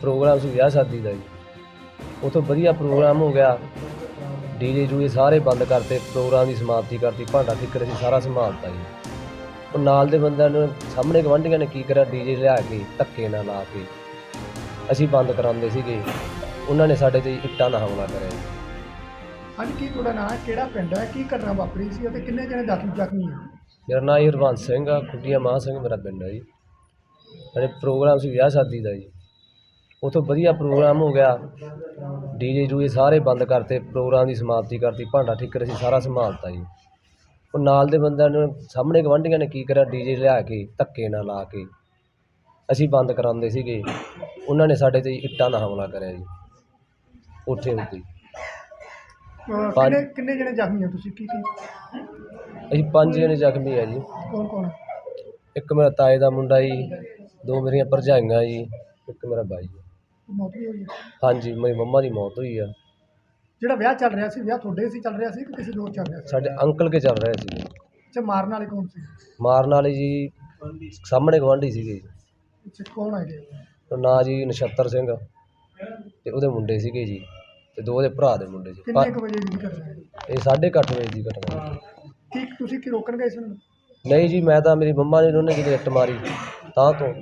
Programme ਸੀ ਵਿਆਹ ਸ਼ਾਦੀ ਦਾ ਜੀ। ਉਥੋਂ ਵਧੀਆ ਪ੍ਰੋਗਰਾਮ ਹੋ ਗਿਆ। ਡੀਜੇ ਜੂਏ ਸਾਰੇ ਬੰਦ ਕਰਤੇ ਪ੍ਰੋਗਰਾਮ ਦੀ ਸਮਾਪਤੀ ਕਰਤੀ ਭਾਂਡਾ ਠਿੱਕਰ ਸੀ ਸਾਰਾ ਸੰਭਾਲਤਾ ਜੀ। ਉਹ ਨਾਲ ਦੇ ਬੰਦਿਆਂ ਨੇ ਸਾਹਮਣੇ ਗਵਾਂਢੀਆਂ ਨੇ ਕੀ ਕਰਿਆ ਡੀਜੇ ਲਿਆ ਕੇ ਧੱਕੇ ਨਾਲ ਲਾ ਕੇ। ਅਸੀਂ ਬੰਦ ਕਰਾਉਂਦੇ ਸੀਗੇ। ਉਹਨਾਂ ਨੇ ਸਾਡੇ ਤੇ ਇੱਟਾਂ ਦਾ ਹਮਲਾ ਕਰਿਆ ਜੀ। ਅੱਜ ਕੀ ਤੁਹਾਡਾ ਨਾਂ ਹੈ ਕਿਹੜਾ ਪਿੰਡ ਹੈ ਕੀ ਘਟਨਾ ਵਾਪਰੀ ਸੀ ਅਤੇ ਕਿੰਨੇ ਜਣੇ ਜ਼ਖਮੀ ਜ਼ਖਮੀ ਆ ਮੇਰਾ ਨਾਂ ਜੀ ਹਰਬੰਸ ਸਿੰਘ ਆ ਖੁੱਡੀਆਂ ਮਾਹ ਸਿੰਘ ਮੇਰਾ ਪਿੰਡ ਹੈ ਜੀ। ਸਾਡੇ ਪ੍ਰੋਗਰਾਮ ਸੀ ਵਿਆਹ ਸ਼ਾਦੀ ਦਾ ਜੀ। ਉਥੋਂ ਵਧੀਆ ਪ੍ਰੋਗਰਾਮ ਹੋ ਗਿਆ। ਡੀਜੇ ਜੂਏ ਸਾਰੇ ਬੰਦ ਕਰਤੇ ਪ੍ਰੋਗਰਾਮ ਦੀ ਸਮਾਪਤੀ ਕਰਤੀ ਭਾਂਡਾ ਠਿੱਕਰ ਸੀ ਸਾਰਾ ਸੰਭਾਲਤਾ ਜੀ। ਉਹ ਨਾਲ ਦੇ ਬੰਦਿਆਂ ਨੇ ਸਾਹਮਣੇ ਗਵਾਂਢੀਆਂ ਨੇ ਕੀ ਕਰਿਆ ਡੀਜੇ ਲਿਆ ਕੇ ਧੱਕੇ ਨਾਲ ਲਾ ਕੇ। ਅਸੀਂ ਬੰਦ ਕਰਾਉਂਦੇ ਸੀਗੇ। ਉਹਨਾਂ ਨੇ ਸਾਡੇ ਤੇ ਇੱਟਾਂ ਦਾ ਹਮਲਾ ਕਰਿਆ ਜੀ ਉੱਥੇ ਉੱਤੇ। ਹੀ। ਪੰਜ- ਕਿੰਨੇ ਕਿੰਨੇ ਜਣੇ ਜ਼ਖਮੀ ਆ ਤੁਸੀਂ? ਕੀ ਕੀ? ਅਸੀਂ ਪੰਜ ਜਣੇ ਜ਼ਖਮੀ ਆ ਜੀ। ਕੌਣ ਕੌਣ? ਇੱਕ ਮੇਰਾ ਤਾਏ ਦਾ ਮੁੰਡਾ ਜੀ ਦੋ ਮੇਰੀਆਂ ਭਰਜਾਈਆਂ ਜੀ ਇੱਕ ਮੇਰਾ ਬਾਈ ਹੈ। ਮੌਤ ਵੀ ਹੋਈ ਹੈ ਹਾਂਜੀ ਮੇਰੀ ਮੰਮਾ ਦੀ ਮੌਤ ਹੋਈ ਆ। ਜਿਹੜਾ ਵਿਆਹ ਚੱਲ ਰਿਹਾ ਸੀ ਵਿਆਹ ਤੁਹਾਡੇ ਸੀ ਚੱਲ ਰਿਹਾ ਸੀ ਕਿ ਕਿਸੇ ਹੋਰ ਚੱਲ ਰਿਹਾ ਸੀ? ਸਾਡੇ ਅੰਕਲ ਕੇ ਚੱਲ ਰਿਹਾ ਸੀ। ਅੱਛਾ ਮਾਰਨ ਵਾਲੇ ਕੌਣ ਸੀ? ਮਾਰਨ ਵਾਲੇ ਜੀ ਸਾਹਮਣੇ ਗਵਾਂਢੀ ਸੀਗੇ ਜੀ। ਅੱਛਾ ਕੌਣ ਹੈਗੇ ਉਹ ਨਾਂ ਜੀ ਨਛੱਤਰ ਸਿੰਘ ਤੇ ਉਹਦੇ ਮੁੰਡੇ ਸੀਗੇ ਜੀ ਤੇ ਦੋ ਉਹਦੇ ਭਰਾ ਦੇ ਮੁੰਡੇ ਸੀ। ਕਿੰਨੇ ਕੁ ਵਜੇ ਦੀ ਘਟਨਾ ਹੈ? ਇਹ 8:30 ਵਜੇ ਦੀ ਘਟਨਾ ਹੈ। ਕੀ ਤੁਸੀਂ ਕੀ ਰੋਕਣ ਗਏ ਸੀ ਉਹਨਾਂ? ਨੂੰ ਨਹੀਂ ਜੀ ਮੈਂ ਤਾਂ ਮੇਰੀ ਮੰਮਾ ਨੇ ਉਹਨੇ ਜਦੋਂ ਇੱਟ ਮਾਰੀ ਤਾਂ ਤੋਂ।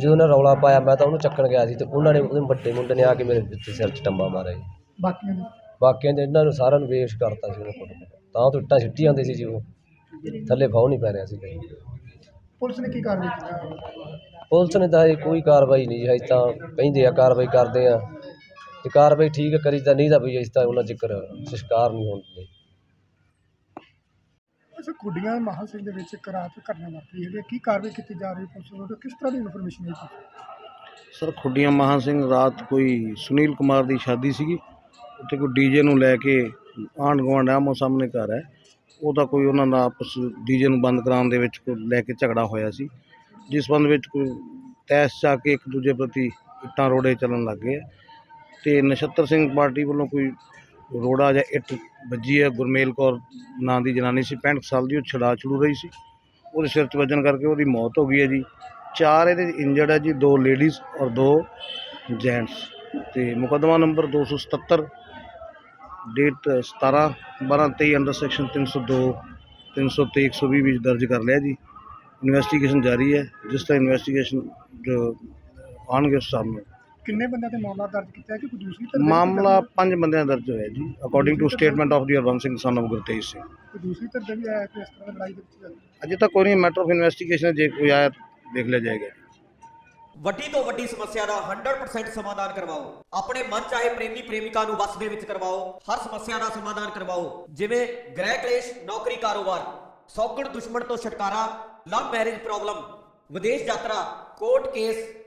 ਜਦੋਂ ਉਹਨੇ ਰੌਲਾ ਪਾਇਆ ਮੈਂ ਤਾਂ ਉਹਨੂੰ ਚੱਕਣ ਗਿਆ ਸੀ ਤੇ ਉਹਨਾਂ ਨੇ ਉਹਦੇ ਵੱਡੇ ਮੁੰਡੇ ਨੇ ਆ ਕੇ ਮੇਰੇ ਵਿੱਚ ਸਿਰ 'ਚ ਟੰਬਾ ਮਾਰਿਆ ਜੀ। ਬਾਕੀਆਂ ਦੇ ਬਾਕੀਆਂ ਦੇ ਇਹਨਾਂ ਨੂੰ ਸਾਰਿਆਂ ਨੂੰ ਵੇਸ਼ ਕਰਤਾ ਸੀ ਉਹਨੇ ਕੁੱਟ ਕੁੱਟ। ਤਾਂ ਤੋਂ ਇੱਟਾਂ ਸਿੱਟੀ ਜਾਂਦੇ ਸੀ ਜੀ ਉਹ। ਥੱਲੇ ਫਾਉ ਨਹੀਂ ਪੈ ਰਿਹਾ ਸੀ ਪੁਲਿਸ ਨੇ ਕੀ ਕਾਰਵਾਈ ਕੀਤੀ? ਪੁਲਿਸ ਨੇ ਤਾਂ ਹਜੇ ਕੋਈ ਕਾਰਵਾਈ ਨਹੀਂ ਜੀ ਹਜੇ ਤਾਂ ਕਹਿੰਦੇ ਆ ਕਾਰਵਾਈ ਕਰਦੇ ਆ। ਤੇ ਕਾਰਵਾਈ ਠੀਕ ਕਰੀ ਤਾਂ ਨਹੀਂ ਤਾਂ ਵੀ ਇਸ ਤਾਂ ਉਹਨਾਂ ਜ਼ਿਕਰ ਸ਼ਿਕਾਰ ਨਹੀਂ ਹੋਣ ਦਿੰਦੇ। ਅੱਛਾ ਕੁੜੀਆਂ ਮਹਾ ਸਿੰਘ ਦੇ ਵਿੱਚ ਇੱਕ ਰਾਤ ਘਟਨਾ ਵਾਪਰੀ ਹੈਗੀ ਹੈ। ਕੀ ਕਾਰਵਾਈ ਕੀਤੀ ਜਾ ਰਹੀ ਹੈ ਪੁਲਿਸ ਵੱਲੋਂ ਕਿਸ ਤਰ੍ਹਾਂ ਦੀ ਇਨਫੋਰਮੇਸ਼ਨ ਹੈ ਸਰ, ਖੁੱਡੀਆਂ ਮਹਾਂ ਸਿੰਘ ਰਾਤ ਕੋਈ ਸੁਨੀਲ ਕੁਮਾਰ ਦੀ ਸ਼ਾਦੀ ਸੀਗੀ। ਉੱਥੇ ਕੋਈ ਡੀਜੇ ਨੂੰ ਲੈ ਕੇ ਆਂਢ ਗੁਆਂਢ ਆਮੋ ਸਾਹਮਣੇ ਘਰ ਹੈ। ਉਹਦਾ ਕੋਈ ਉਹਨਾਂ ਦਾ ਆਪਸ ਡੀਜੇ ਨੂੰ ਬੰਦ ਕਰਾਉਣ ਦੇ ਵਿੱਚ ਕੋਈ ਲੈ ਕੇ ਝਗੜਾ ਹੋਇਆ ਸੀ। ਜਿਸ ਸੰਬੰਧ ਵਿੱਚ ਕੋਈ ਤੈਸ ਚਾ ਕੇ ਇੱਕ ਦੂਜੇ ਪ੍ਰਤੀ ਇੱਟਾਂ ਰੋੜੇ ਚੱਲਣ ਲੱਗ ਗਏ ਤੇ ਨਛੱਤਰ ਸਿੰਘ ਪਾਰਟੀ ਵੱਲੋਂ ਕੋਈ ਰੋੜਾ ਜਾਂ ਇੱਟ ਵੱਜੀ ਹੈ, ਗੁਰਮੇਲ ਕੌਰ ਨਾਂ ਦੀ ਜਨਾਨੀ ਸੀ 65 ਸਾਲ ਦੀ, ਉਹ ਛੜਾ ਛੜੂ ਰਹੀ ਸੀ। ਉਹਦੇ ਸਿਰ 'ਚ ਵੱਜਣ ਕਰਕੇ ਉਹਦੀ ਮੌਤ ਹੋ ਗਈ ਹੈ ਜੀ। ਚਾਰ ਇਹਦੇ ਇੰਜਰਡ ਹੈ ਜੀ, ਦੋ ਲੇਡੀਜ਼ ਔਰ ਦੋ ਜੈਂਟਸ ਤੇ ਮੁਕੱਦਮਾ ਨੰਬਰ 277 ਡੇਟ 17 12 23 ਅੰਡਰ ਸੈਕਸ਼ਨ 302 323 120 ਵਿੱਚ ਦਰਜ ਕਰ ਲਿਆ ਜੀ। ਇਨਵੈਸਟੀਗੇਸ਼ਨ ਜਾਰੀ ਹੈ, ਜਿਸ ਤਰ੍ਹਾਂ ਇਨਵੈਸਟੀਗੇਸ਼ਨ ਜੋ ਆਉਣਗੇ ਉਸ ਸਾਹਮਣੇ ਕਿੰਨੇ ਬੰਦਿਆਂ ਤੇ ਮਾਮਲਾ ਦਰਜ ਕੀਤਾ ਹੈ ਕਿ ਕੋਈ ਦੂਸਰੀ ਧਿਰ ਦੇ ਵਿੱਚ ਮਾਮਲਾ ਪੰਜ ਬੰਦਿਆਂ ਦਾ ਦਰਜ ਹੋਇਆ ਜੀ ਅਕੋਰਡਿੰਗ ਟੂ ਸਟੇਟਮੈਂਟ ਆਫ ਦੀ ਹਰਬੰਸ ਸਿੰਘ son of ਗੁਰਤੇਜ ਸਿੰਘ ਕੋਈ ਦੂਸਰੀ ਧਿਰ ਦੇ ਵੀ ਆਇਆ ਕਿ ਇਸ ਤਰ੍ਹਾਂ ਦੀ ਲੜਾਈ ਦੇ ਵਿੱਚ ਅਜੇ ਤੱਕ ਕੋਈ ਨਹੀਂ ਮੈਟਰ ਆਫ ਇਨਵੈਸਟੀਗੇਸ਼ਨ ਜੇ ਕੋਈ ਆਇਆ ਦੇਖ ਲਿਆ ਜਾਏਗਾ। ਵੱਡੀ ਤੋਂ ਵੱਡੀ ਸਮੱਸਿਆ ਦਾ 100% ਸਮਾਧਾਨ ਕਰਵਾਓ। ਆਪਣੇ ਮਨ ਚਾਹੇ ਪ੍ਰੇਮੀ ਪ੍ਰੇਮਿਕਾ ਨੂੰ ਵਸ ਦੇ ਵਿੱਚ ਕਰਵਾਓ ਹਰ ਸਮੱਸਿਆ ਦਾ ਸਮਾਧਾਨ ਕਰਵਾਓ। ਜਿਵੇਂ ਗ੍ਰਹਿ ਕਲੇਸ਼ ਨੌਕਰੀ ਕਾਰੋਬਾਰ ਸੌਗਣ ਦੁਸ਼ਮਣ ਤੋਂ ਛੁਟਕਾਰਾ ਲਵ ਮੈਰਿਜ ਪ੍ਰੋਬਲਮ ਵਿਦੇਸ਼ ਯਾਤਰਾ ਕੋਰਟ ਕੇਸ